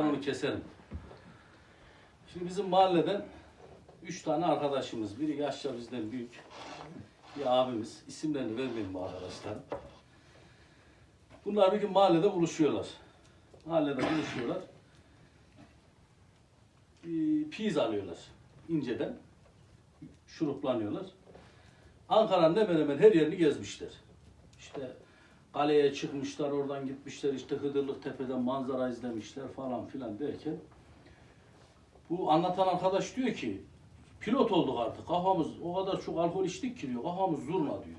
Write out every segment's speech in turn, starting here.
Onu keserim. Şimdi bizim mahalleden üç tane arkadaşımız. Biri yaşça bizden büyük. Bir abimiz. İsimlerini vermeyeyim bu arkadaşlar. Bunlar bir gün mahallede buluşuyorlar. Mahallede buluşuyorlar. Ee, Piz alıyorlar. inceden. Şuruplanıyorlar. Ankara'nın hemen hemen her yerini gezmişler. İşte kaleye çıkmışlar, oradan gitmişler, işte Hıdırlık Tepe'den manzara izlemişler falan filan derken bu anlatan arkadaş diyor ki pilot olduk artık kafamız o kadar çok alkol içtik ki diyor kafamız zurna diyor.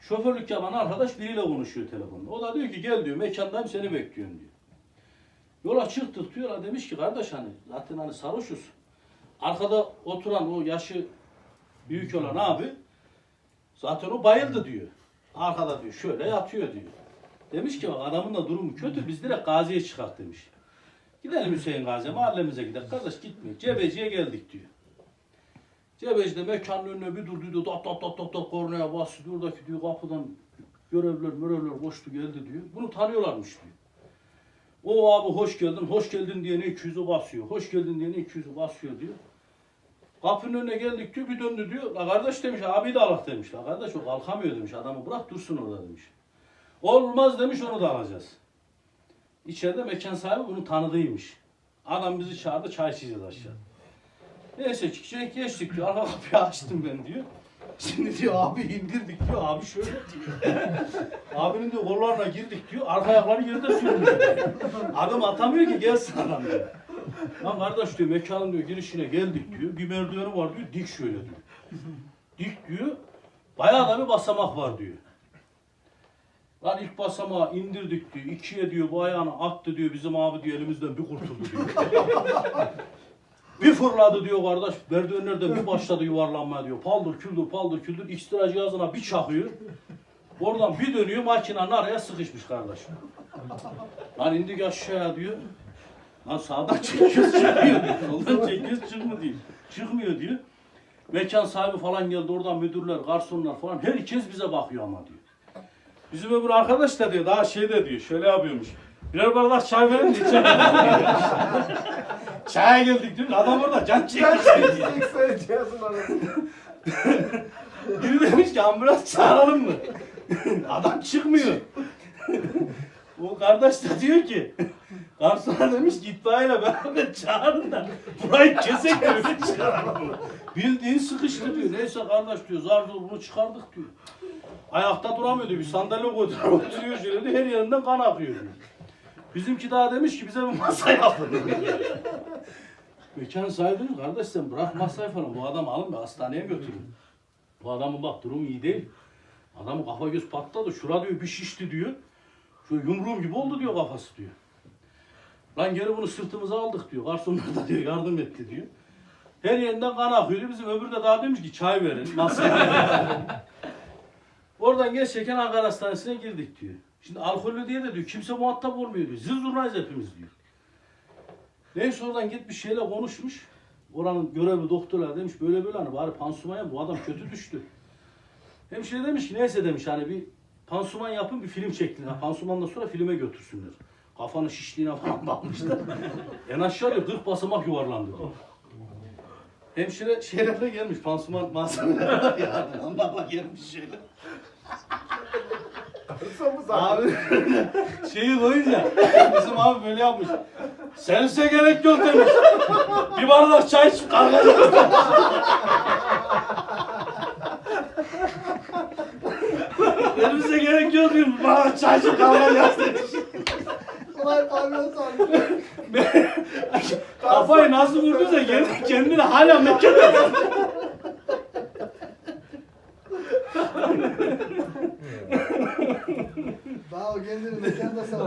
Şoförlük yapan arkadaş biriyle konuşuyor telefonda. O da diyor ki gel diyor mekandayım seni bekliyorum diyor. Yola çıktık diyorlar demiş ki kardeş hani zaten hani sarhoşuz. Arkada oturan o yaşı büyük olan abi zaten o bayıldı diyor. Arkada diyor şöyle yatıyor diyor. Demiş ki bak adamın da durumu kötü biz direkt Gazi'ye çıkart demiş. Gidelim Hüseyin Gazi'ye mahallemize gidelim. Kardeş gitmiyor. Cebeci'ye geldik diyor. Cebeci'de mekanın önüne bir durdu diyor. Dat dat dat dat dat kornaya bastı. Oradaki diyor kapıdan görevler mörevler koştu geldi diyor. Bunu tanıyorlarmış diyor. O abi hoş geldin, hoş geldin diye ne 200'ü basıyor. Hoş geldin diye ne 200'ü basıyor diyor. Kapının önüne geldik diyor bir döndü diyor. La kardeş demiş abi de alak demiş. La kardeş o kalkamıyor demiş. Adamı bırak dursun orada demiş. Olmaz demiş onu da alacağız. İçeride mekan sahibi bunu tanıdıymış. Adam bizi çağırdı çay içeceğiz aşağı. Neyse çıkacak geçtik diyor. Arka kapıyı açtım ben diyor. Şimdi diyor abi indirdik diyor. Abi şöyle diyor. Abinin diyor kollarına girdik diyor. Arka ayakları yerde sürmüş diyor. Adam atamıyor ki gelsin adam diyor. Lan kardeş diyor mekanın diyor girişine geldik diyor. Bir merdiveni var diyor. Dik şöyle diyor. Dik diyor. Bayağı da bir basamak var diyor. Lan ilk basamağı indirdik diyor. İkiye diyor bu ayağını attı diyor. Bizim abi diyor elimizden bir kurtuldu diyor. bir fırladı diyor kardeş. Merdivenlerden bir başladı yuvarlanmaya diyor. Paldır küldür paldır küldür. İkstra cihazına bir çakıyor. Oradan bir dönüyor makinenin araya sıkışmış kardeş. Lan indik aşağıya diyor. Lan sağdan çekiyoruz çıkmıyor diyor. Soldan çekiyoruz çıkmıyor diyor. Çıkmıyor diyor. Mekan sahibi falan geldi oradan müdürler, garsonlar falan. Herkes bize bakıyor ama diyor. Bizim öbür arkadaş da diyor daha şey de diyor şöyle yapıyormuş. Birer bardak çay verin de içelim. Çaya geldik diyor. Adam orada can çekmiş diyor. Biri demiş ki ambulans çağıralım mı? Adam çıkmıyor. o kardeş de diyor ki garsona demiş ki itfaiyeyle beraber çağırın da burayı kesek de öyle çıkaralım. Bildiğin sıkıştı diyor. Neyse kardeş diyor zar bunu çıkardık diyor. Ayakta duramıyor diyor. Bir sandalye koydular oturuyor şöyle diyor. Her yerinden kan akıyor diyor. Bizimki daha demiş ki bize bir masa yapın. Mekan sahibi diyor, kardeş sen bırak masayı falan. Bu adamı alın bir hastaneye götürün. Bu adamın bak durumu iyi değil. Adamın kafa göz patladı. Şura diyor bir şişti diyor. Şu yumruğum gibi oldu diyor kafası diyor. Lan geri bunu sırtımıza aldık diyor. Garsonlar da diyor yardım etti diyor. Her yerinden kan akıyordu. Bizim öbürü de daha demiş ki çay verin. Masaya Oradan geçerken Ankara Hastanesi'ne girdik diyor. Şimdi alkollü diye de diyor kimse muhatap olmuyor diyor. Zır zurnayız hepimiz diyor. Neyse oradan gitmiş şeyle konuşmuş. Oranın görevli doktorlar demiş böyle böyle hani bari pansuman yap bu adam kötü düştü. Hemşire demiş ki neyse demiş hani bir pansuman yapın bir film çekin. Ha, pansumandan sonra filme götürsünler. Kafanın şişliğine falan bakmışlar. en aşağı diyor 40 basamak yuvarlandı diyor. Hemşire şeylerle gelmiş pansuman malzemeleri var ya. Onlarla gelmiş şeyler. Abi şeyi koyunca bizim abi böyle yapmış. Servise gerek yok demiş. Bir bardak çay içip kalkacağız. Servise gerek yok demiş. Bir bardak çay içip kalkacağız demiş. Kolay pavyon sandım. Kafayı nasıl vurduysa kendi, kendini hala mekanda. Daha o kendini mekanda sandım.